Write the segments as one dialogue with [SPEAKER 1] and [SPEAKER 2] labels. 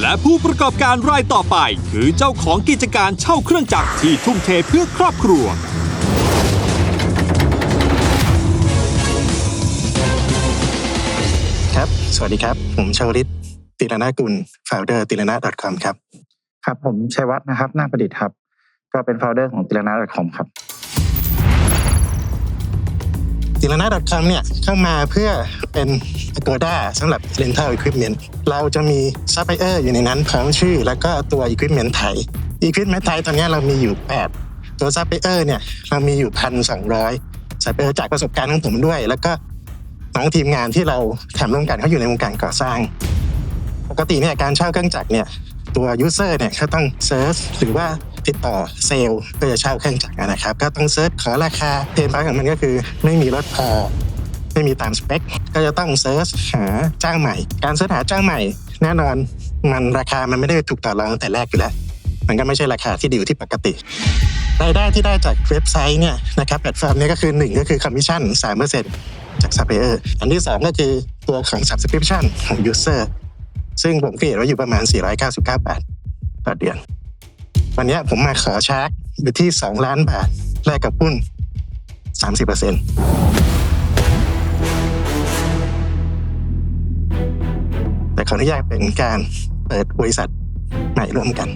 [SPEAKER 1] และผู้ประกอบการรายต่อไป คือเจ้าของกิจการเช่าเครื่องจักรที่ทุ่มเทเพื่อครอบครัว
[SPEAKER 2] ครับ สวัสดีครับ ผมชาวลิตติรนากุล founder ติรนา .com ครับ
[SPEAKER 3] ครับ ผมชัยวัฒน์นะครับ นาคประดิษฐ์ครับ ก็เป็น founder ของติลนา .com ครับ
[SPEAKER 2] ติรนา .com เนี่ยเข้ามาเพื่อเป็น Agoda สำหรับ rental equipment เราจะมี supplier อยู่ในนั้นพร้อมชื่อ แล้วก็ตัว equipment ไทย equipment ไทยตอนนี้เรามีอยู่ 8 ตัว supplier เนี่ยเรามีอยู่1,200 supplier จากประสบการณ์ของผมด้วย แล้วก็น้องทีมงานที่เราทำร่วมกันเขาอยู่ในวงการก่อสร้าง ปกติเนี่ยการเช่าเครื่องจักรเนี่ยตัว user เนี่ยเขาต้องเซิร์ชหรือว่า ติดต่อเซลล์เพื่อจะเช่าเครื่องจักรนะครับ ก็ต้องเซิร์ชขอราคาเพนพอยของมันก็คือ ไม่มีรถพอ ไม่มีตามสเปค ก็จะต้องเซิร์ชหาจ้างใหม่ การเซิร์ชหาจ้างใหม่ แน่นอนมันราคามันไม่ได้ถูกต่อรองตั้งแต่แรกอยู่แล้ว มันก็ไม่ใช่ราคาที่ดีอยู่ที่ปกติรายได้ที่ได้จากเว็บไซต์เนี่ยนะครับแพลตฟอร์มเนี้ก็คือ 1 ก็คือคอมมิชชั่น3%จากซัพพลายเออร์อันที่ 2 ก็คือตัวของ subscription ของ user ซึ่งผมเกลียดไว้อยู่ประมาณ 499 บาทต่อเดือน วันเนี้ยผมมาขอชาร์จอยู่ที่ 2 ล้านบาทแลกกับหุ้น 30%แต่ขออนุญาตเป็นการเปิดบริษัทใหม่ร่วมกัน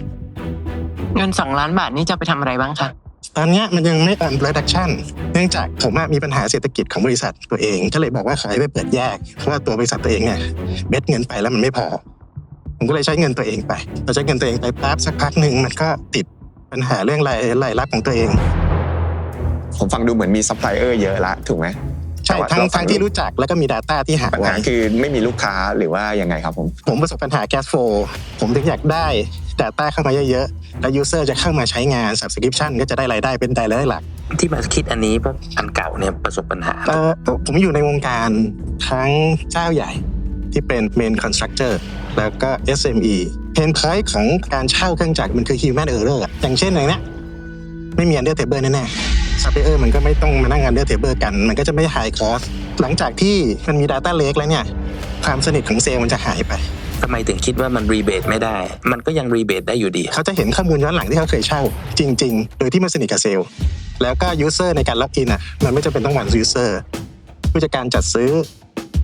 [SPEAKER 4] เงินสองล้านบาทนี่จะไปทำอะไรบ้างคะ
[SPEAKER 2] ตอนเนี้ยมันยังไม่ on production เนื่องจากผมอะมีปัญหาเศรษฐกิจของบริษัทตัวเอง ก็เลยบอกว่าขอให้ไปเปิดแยก เพราะว่าตัวบริษัทตัวเองเนี่ยเบ็ดเงินไปแล้วมันไม่พอ ผมก็เลยใช้เงินตัวเองไปพอใช้เงินตัวเองไปปั๊บสักพักหนึ่งมันก็ติดปัญหาเรื่องรายรายรับของตัวเอง
[SPEAKER 5] ผมฟังดูเหมือนมีซัพพลายเออร์เยอะละถูกไหม
[SPEAKER 2] ใช่
[SPEAKER 5] แต่ว่า
[SPEAKER 2] ทั้ง
[SPEAKER 5] เราฟั
[SPEAKER 2] ทั้งที่รู้จักแล้วก็มี Data ที่หา
[SPEAKER 5] ปัญ
[SPEAKER 2] ไว้
[SPEAKER 5] หาคือไม่มีลูกค้าหรือว่ายังไงครับผม
[SPEAKER 2] ผมประสบปัญหา cash flow ผมถึงอยากได้ Data เข้ามาเยอะๆ แล้ว user จะเข้ามาใช้งาน subscription ก็จะได้รายได้เป็นรายได้หลัก
[SPEAKER 6] ที่มาคิดอันนี้เพราะอันเก่าเนี่ยประสบปัญหา
[SPEAKER 2] เอ่อผมอยู่ในวงการทั้งเจ้าใหญ่ ที่เป็น main constructor แล้วก็ SME เพนพอยต์ของการเช่าเครื่องจักรมันคือ human error อะอย่างเช่นอย่างเนี้ยไม่มี under table แน่ๆ supplier มันก็ไม่ต้องมานั่ง under table กัน มันก็จะไม่ high cost หลังจากที่มันมี data lake แล้วเนี่ย ความสนิทของเซลล์มันจะหายไป
[SPEAKER 6] ทำไมถึงคิดว่ามันรีเบทไม่ได้ มันก็ยังรีเบทได้อยู่ดี
[SPEAKER 2] เขาจะเห็นข้อมูลย้อนหลังที่เขาเคยเช่า จริง ๆ โดยที่มันสนิทกับเซลล์ แล้วก็ user ในการล็อกอินอะ มันไม่จำเป็นต้องวัน user ผู้จัดการจัดซื้อ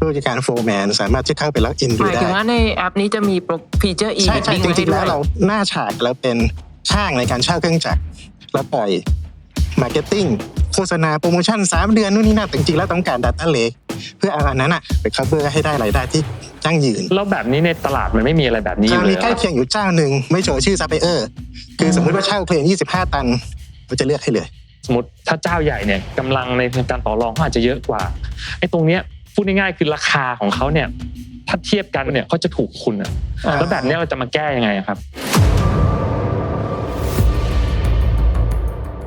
[SPEAKER 2] ผู้จัดการโฟร์แมนสามารถที่เข้าไปล็อกอิน
[SPEAKER 4] ห
[SPEAKER 2] ดู
[SPEAKER 4] มาย
[SPEAKER 2] ได้
[SPEAKER 4] ถึงว่าในแอปนี้จะมีโปรฟีเจอร์ e
[SPEAKER 2] ใช่ใช่
[SPEAKER 4] bidding
[SPEAKER 2] จริงๆ
[SPEAKER 4] ไว้
[SPEAKER 2] แล้ว
[SPEAKER 4] ให้ด้วย
[SPEAKER 2] เราหน้าฉากเราเป็นช่างในการเช่าเครื่องจักรแล้วปล่อยมาร์เก็ตติ้งโฆษณาโปรโมชั่น 3 เดือนนู่นนี่นั่นแต่จริงๆแล้วต้องการ Data Lake เพื่อเอาอันนั้นอะไป cover ให้ได้รายได้ที่ยั่งยืน
[SPEAKER 7] แล้วแบบนี้ในตลาดมันไม่มีอะไรแบบนี้อ
[SPEAKER 2] ครา
[SPEAKER 7] ยู่
[SPEAKER 2] ว
[SPEAKER 7] เล
[SPEAKER 2] นี้
[SPEAKER 7] ย
[SPEAKER 2] ใกล้
[SPEAKER 7] เหรอ
[SPEAKER 2] เคียงอยู่เจ้าหนึ่งไม่โชว์ชื่อซัพพลายเออร์คือสมมุติว่าเช่าเพลง 25 ตันเราจะเลือกให้เลย
[SPEAKER 7] สมมติถ้าเจ้าใหญ่เนี่ยกำลังในการต่อรองเขาอาจจะเยอะกว่าไอ้ตรงเนี้ย พูดง่ายๆคือราคาของเขาเนี่ยถ้าเทียบกันเนี่ยเขาจะถูกคุณอะแล้วแบบเนี้ยเราจะมาแก้ยังไงอะครับ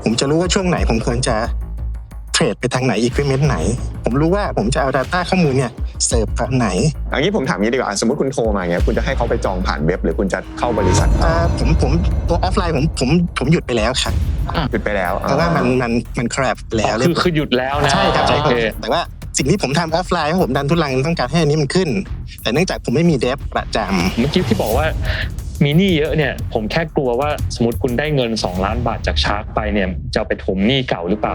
[SPEAKER 2] ผมจะรู้ว่าช่วงไหนผมควรจะเทรดไปทางไหนอีควิเมนต์ไหน ผมรู้ว่าผมจะเอา Data ข้อมูลเนี่ยเสิร์ฟตอนไหน
[SPEAKER 5] อันนี้ผมถามงี้ดีกว่าสมมติคุณโทรมาเงี้ยคุณจะให้เขาไปจองผ่านเว็บ หรือคุณจะเข้าบริษัท
[SPEAKER 2] อ่าผมผมตัวออฟไลน์ผมผมผมหยุดไปแล้วครับ
[SPEAKER 5] หยุดไปแล้ว
[SPEAKER 2] เพราะว่ามันมันมันครบแล้วเรีย
[SPEAKER 7] คื
[SPEAKER 2] บ
[SPEAKER 7] อ
[SPEAKER 2] ร้อย
[SPEAKER 7] คือหยุดแล้วนะ
[SPEAKER 2] ใช่ครับใช่
[SPEAKER 7] โอ
[SPEAKER 2] ครับ
[SPEAKER 7] เค
[SPEAKER 2] แต่ว่า สิ่งที่ผมทำออฟไลน์เพราะผมดันทุลังต้องการให้อันนี้มันขึ้น แต่เนื่องจากผมไม่มีเดฟประจำ
[SPEAKER 7] เมื่อกี้ที่บอกว่ามีหนี้เยอะเนี่ยผมแค่กลัวว่าสมมติคุณได้เงิน 2 ล้านบาทจากชาร์กไปเนี่ยจะเอาไปถมหนี้เก่าหรือเปล่า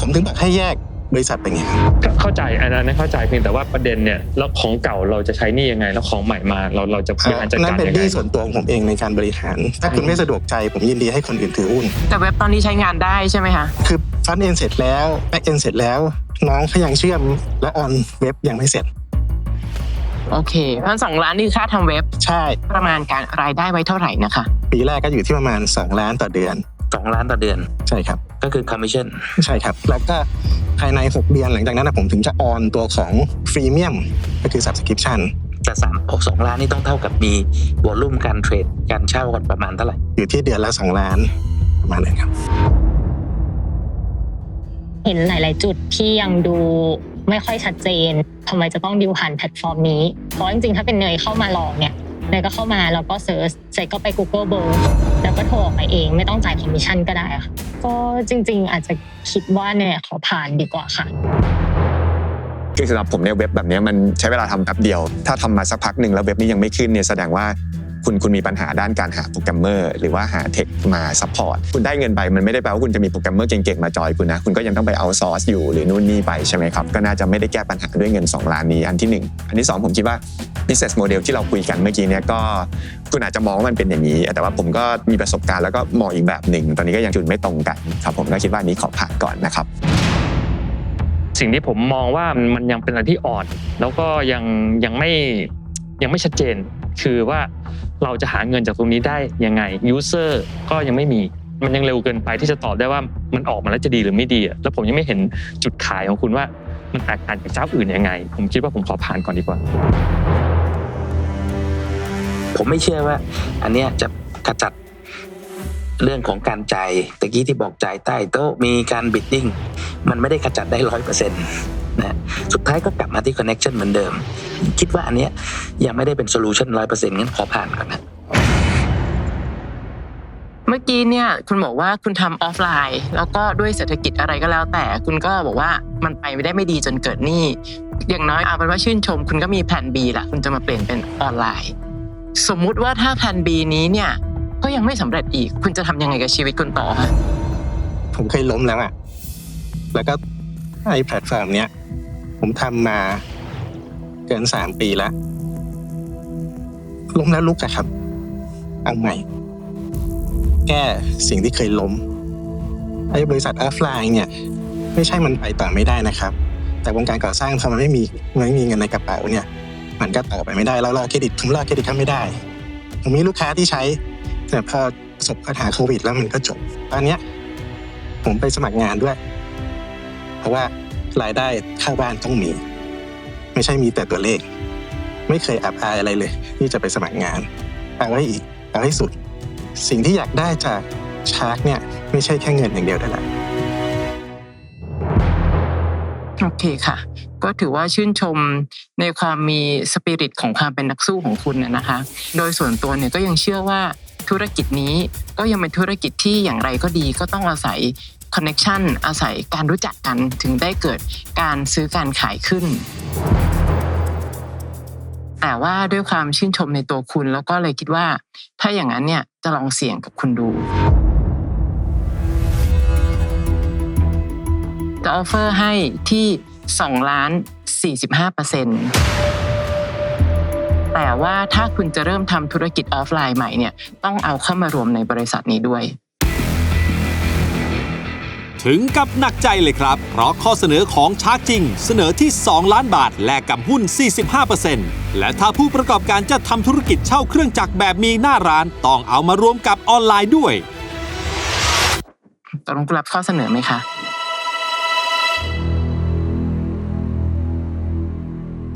[SPEAKER 2] ผมถึงบอกให้แยก บริษัทไปไงครับ
[SPEAKER 7] ก็เข้าใจอันนั้นเข้าใจเพียงแต่ว่าประเด็นเนี่ยแล้วของเก่าเราจะใช้หนี้ยังไง แล้วของใหม่มาเราเราจะบริหารจัด
[SPEAKER 2] นั่
[SPEAKER 7] กานร
[SPEAKER 2] เป็น
[SPEAKER 7] ยังไง
[SPEAKER 2] ที่ส่วนตัวของผมเองในการบริหาร ถ้าคุณไม่สะดวกใจผมยินดีให้คนอื่นถือหุ้น
[SPEAKER 4] แต่เว็บตอนนี้ใช้งานได้ใช่ไหมคะ
[SPEAKER 2] คือฟันเอ็นเสร็จแล้วแบ็กเอ็นเสร็จแล้ว น้องเขายังเชื่อมและออนเว็บยังไม่เสร็จ
[SPEAKER 4] โอเคพันสองล้านนี่ค่าทำเว็บ
[SPEAKER 2] ใช่
[SPEAKER 4] ประมาณการรายได้ไว้เท่าไหร่นะคะ
[SPEAKER 2] ปีแรกก็อยู่ที่ประมาณ 2 ล้านต่อเดือน
[SPEAKER 6] 2 ล้านต่อเดือน
[SPEAKER 2] ใช่ครับ
[SPEAKER 6] ก็คือคอมมิชชั่น
[SPEAKER 2] ใช่ครับ แล้วก็ภายใน 6 เดือนหลังจากนั้นนะผมถึงจะออนตัวของฟรีเมียมก็คือ subscription
[SPEAKER 6] แต่สามสองล้านนี่ต้องเท่ากับมีวอลลุ่มการเทรดการเช่ากันประมาณเท่าไหร่
[SPEAKER 2] อยู่ที่เดือนละ2ล้านประมาณนั้นครับ
[SPEAKER 8] เห็นหลาย ๆ จุดที่ยังดูไม่ค่อยชัดเจนทำไมจะต้องดิวผ่านแพลตฟอร์มนี้ เพราะจริง ๆ ถ้าเป็นเนยเข้ามาลองเนี่ยเนยก็เข้ามาแล้วก็เซิร์ชเสร็จก็ไป Google เบอร์ แล้วก็โทรออกมาเองไม่ต้องจ่ายคอมมิชชั่นก็ได้ค่ะก็จริง ๆ อาจจะคิดว่าเนี่ยขอผ่านดีกว่าค่ะ
[SPEAKER 5] คือสำหรับผมเนี่ยเว็บแบบนี้มันใช้เวลาทำแป๊บเดียว ถ้าทำมาสักพักหนึ่งแล้วเว็บนี้ยังไม่ขึ้นเนี่ยแสดงว่า คุณคุณมีปัญหาด้านการหาโปรแกรมเมอร์หรือว่าหาเทคมาซัพพอร์ตคุณได้เงินไปมันไม่ได้แปลว่าคุณจะมีโปรแกรมเมอร์เก่งๆมาจอยคุณนะคุณก็ยังต้องไปเอาซอร์สอยู่หรือนู่นนี่ไปใช่ไหมครับก็น่าจะไม่ได้แก้ปัญหาด้วยเงิน 2 ล้านนี้อันที่หนึ่งอันที่สองผมคิดว่า business model ที่เราคุยกันเมื่อกี้เนี่ยก็คุณอาจจะมองว่ามันเป็นอย่างนี้ แต่ว่าผมก็มีประสบการณ์แล้วก็มองอีกแบบหนึ่งตอนนี้ก็ยังจุดไม่ตรงกันครับผมก็คิดว่านนี้ขอผ่านก่อนนะครับ
[SPEAKER 7] สิ่งที่ผมมองว่ามันยังเป็นอะไรที่อ่อน แล้วก็ยังยังไม่ยังไม่ชัดเจน คือว่า เราจะหาเงินจากตรงนี้ได้ยังไงยูเซอร์ก็ยังไม่มีมันยังเร็วเกินไปที่จะตอบได้ว่ามันออกมาแล้วจะดีหรือไม่ดีแล้วผมยังไม่เห็นจุดขายของคุณว่ามันแตกต่างจากเจ้าอื่นยังไง ผมคิดว่าผมขอผ่านก่อนดีกว่า
[SPEAKER 6] ผมไม่เชื่อว่า อันเนี้ยจะขจัดเรื่องของการจ่ายตะกี้ที่บอกจ่ายใต้โต๊ะมีการบิดดิ้งมันไม่ได้ขจัดได้ร้อยเปอร์เซ็นต์ นะสุดท้ายก็กลับมาที่คอนเน็ชันเหมือนเดิม คิดว่าอันเนี้ยยังไม่ได้เป็นโซลูชันร้อยเปอร์เซ็นต์งั้นขอผ่านก่อนนะ
[SPEAKER 4] เมื่อกี้เนี่ยคุณบอกว่าคุณทำออฟไลน์ แล้วก็ด้วยเศรษฐกิจอะไรก็แล้วแต่ คุณก็บอกว่ามันไปไม่ได้ไม่ดีจนเกิดหนี้อย่างน้อยเอาเป็นว่าชื่นชม คุณก็มีแผน B ละคุณจะมาเปลี่ยนเป็นออนไลน์ สมมุติว่าถ้าแผน B นี้เนี่ยก็ยังไม่สำเร็จอีก คุณจะทำยังไงกับชีวิตคุณต่อคะ
[SPEAKER 2] ผมเคยล้มแล้วอะแล้วก็ไอ้แพลตฟอร์มเนี้ย ผมทำมาเกินสามปีแล้วล้มแล้วลุกอะครับ เอาใหม่ แก้สิ่งที่เคยล้มไอ้บริษัทออฟไลน์เนี่ย ไม่ใช่มันไปต่อไม่ได้นะครับ แต่วงการก่อสร้างพอมันไม่มีไม่มีเงินในกระเป๋าเนี่ย มันก็ต่อไปไม่ได้แล้วรอเครดิตผมรอเครดิตเขาไม่ได้ผมมีลูกค้าที่ใช้ แต่พอประสบปัญหาโควิด แล้วมันก็จบตอนเนี้ยผมไปสมัครงานด้วย เพราะว่า รายได้ข้าบ้านต้องมี ไม่ใช่มีแต่ตัวเลข ไม่เคยอับอายอะไรเลย ที่จะไปสมัครงานเอาไว้อีกเอาให้สุด สิ่งที่อยากได้จากชาร์กเนี่ยไม่ใช่แค่เงินอย่างเดียวได้แหละ
[SPEAKER 4] โอเคค่ะ ก็ถือว่าชื่นชมในความมีสปิริตของความเป็นนักสู้ของคุณนะคะ โดยส่วนตัวเนี่ยก็ยังเชื่อว่าธุรกิจนี้ก็ยังเป็นธุรกิจที่อย่างไรก็ดีก็ต้องอาศัย คอนเน็ชันอาศัยการรู้จักกันถึงได้เกิดการซื้อการขายขึ้น แต่ว่าด้วยความชื่นชมในตัวคุณแล้วก็เลยคิดว่า ถ้าอย่างนั้นเนี่ยจะลองเสี่ยงกับคุณดู จะออฟเฟอร์ให้ที่2ล้าน45เปอร์เซ็นต์แต่ว่าถ้าคุณจะเริ่มทำธุรกิจออฟไลน์ใหม่เนี่ยต้องเอาเข้ามารวมในบริษัทนี้ด้วย
[SPEAKER 1] ถึงกับหนักใจเลยครับ เพราะข้อเสนอของชาร์กจริง เสนอที่ 2 ล้านบาท แลกกับหุ้น 45%และถ้าผู้ประกอบการจะทำธุรกิจเช่าเครื่องจักรแบบมีหน้าร้าน ต้องเอามารวมกับออนไลน์ด้วย
[SPEAKER 4] ตกลงคุณรับข้อเสนอไหมคะ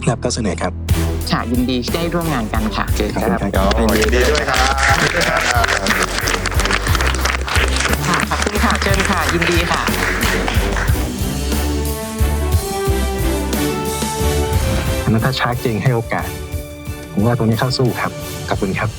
[SPEAKER 2] รับก็เสนอครับ
[SPEAKER 4] ค่ะยินดีที่ได้ร่วมงานกันค่ะ
[SPEAKER 6] โอเค
[SPEAKER 2] ขอบ
[SPEAKER 6] ค
[SPEAKER 2] คุณ
[SPEAKER 6] รับ
[SPEAKER 2] ครับ
[SPEAKER 5] ยินดีด้วยครับ
[SPEAKER 4] ชิญค่ะ ยินดีค่ะ
[SPEAKER 2] อันนั้นถ้าชาร์กจงให้โอกาส ผมว่าตรงนี้เข้าสู้ครับ ขอบคุณครับ